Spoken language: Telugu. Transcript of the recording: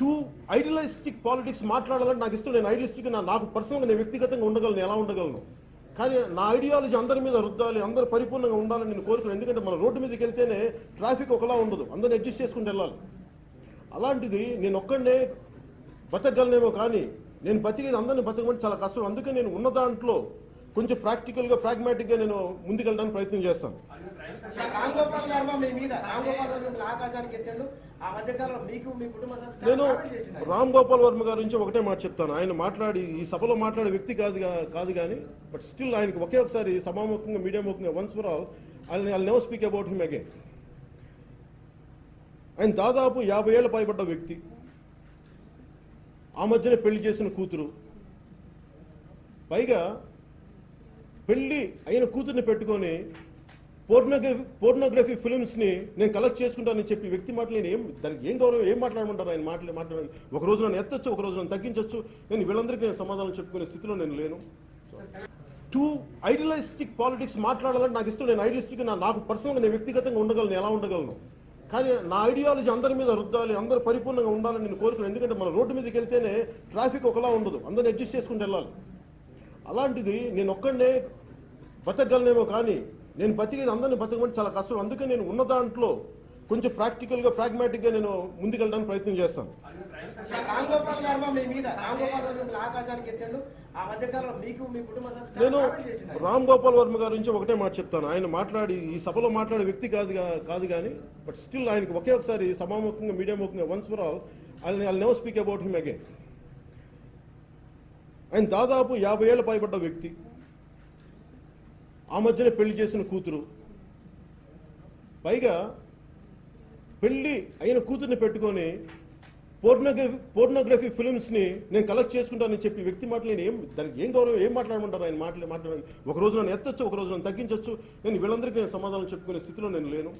టూ ఐడియలిస్టిక్ పాలిటిక్స్ మాట్లాడాలని నాకు ఇష్టం. నేను ఐడియలిస్టిక్ నాకు పర్సనల్గా నేను వ్యక్తిగతంగా ఉండగలను. ఎలా ఉండగలను? కానీ నా ఐడియాలజీ అందరి మీద రుద్దాలి అందరూ పరిపూర్ణంగా ఉండాలని నేను కోరుకున్నాను ఎందుకంటే మన రోడ్డు మీదకి వెళ్తేనే ట్రాఫిక్ ఒకలా ఉండదు. అందరిని అడ్జస్ట్ చేసుకుంటూ వెళ్ళాలి. అలాంటిది నేను ఒక్కడనే బతకగలనేమో కానీ నేను బతికేది అందరిని బతకమంటే చాలా కష్టం. అందుకే నేను ఉన్న దాంట్లో కొంచెం ప్రాక్టికల్గా ప్రాగ్మాటిక్గా నేను ముందుకెళ్ళడానికి ప్రయత్నం చేస్తాను. నేను. రామ్ గోపాల్ వర్మ గారి నుంచి ఒకటే మాట చెప్తాను. ఆయన మాట్లాడి ఈ సభలో మాట్లాడే వ్యక్తి కాదు కాదు కానీ బట్ స్టిల్ ఆయనకి ఒకే ఒకసారి సభాముఖంగా మీడియా ముఖంగా వన్స్ ఫర్ ఆల్ ఆయన I never speak about him again ఆయన దాదాపు యాభై ఏళ్ళ పైబడ్డ వ్యక్తి. ఆ మధ్యనే పెళ్ళి చేసిన కూతురు. పైగా పెళ్ళి అయిన కూతుర్ని పెట్టుకొని పోర్నోగ్రఫీ పోర్నోగ్రఫీ ఫిల్మ్స్ని నేను కలెక్ట్ చేసుకుంటానని చెప్పి వ్యక్తి మాటలు నేను ఏం దానికి ఏం గౌరవం ఏం మాట్లాడమంటారు ఆయన మాటలు మాట్లాడాలి ఒక రోజు నన్ను ఎత్తచ్చు ఒక రోజు నన్ను తగ్గించవచ్చు నేను వీళ్ళందరికీ నేను సమాధానం చెప్పుకునే స్థితిలో నేను లేను. టూ ఐడియలిస్టిక్ పాలిటిక్స్ మాట్లాడాలంటే నాకు ఇష్టం నేను ఐడియలిస్టిక్ నాకు పర్సనల్గా నేను వ్యక్తిగతంగా ఉండగలను ఎలా ఉండగలను? కానీ నా ఐడియాలజీ అందరి మీద రుద్దాలి అందరు పరిపూర్ణంగా ఉండాలని నేను కోరుకున్నాను. ఎందుకంటే మన రోడ్డు మీదకి వెళ్తేనే ట్రాఫిక్ ఒకలా ఉండదు అందరిని అడ్జస్ట్ చేసుకుంటూ వెళ్ళాలి. అలాంటిది నేను ఒక్కడనే బతకగలనేమో కానీ నేను బతికేది అందరిని బతకమంటే చాలా కష్టం. అందుకే నేను ఉన్న దాంట్లో కొంచెం ప్రాక్టికల్గా ప్రాగ్మాటిక్గా నేను ముందుకెళ్ళడానికి ప్రయత్నం చేస్తాను. నేను. రామ్ గోపాల్ వర్మ గారి నుంచి ఒకటే మాట చెప్తాను. ఆయన మాట్లాడి ఈ సభలో మాట్లాడే వ్యక్తి కాదు కాదు కానీ బట్ స్టిల్ ఆయనకి ఒకే ఒకసారి సభాముఖంగా మీడియా ముఖంగా వన్స్ ఫర్ ఆల్ ఆయన I never speak about him again ఆయన దాదాపు యాభై ఏళ్ళ పైబడ్డ వ్యక్తి. ఆ మధ్యనే పెళ్ళి చేసిన కూతురు. పైగా పెళ్ళి అయిన కూతుర్ని పెట్టుకొని పోర్నోగ్రఫీ పోర్నోగ్రఫీ ఫిల్మ్స్ని నేను కలెక్ట్ చేసుకుంటానని చెప్పి వ్యక్తి మాటలు నేను ఏం దానికి ఏం గౌరవం ఏం మాట్లాడమంటారు ఆయన మాటలు మాట్లాడాలి ఒక రోజు నన్ను ఎత్తచ్చు ఒక రోజు నన్ను తగ్గించవచ్చు నేను వీళ్ళందరికీ నేను సమాధానం చెప్పుకునే స్థితిలో నేను లేను.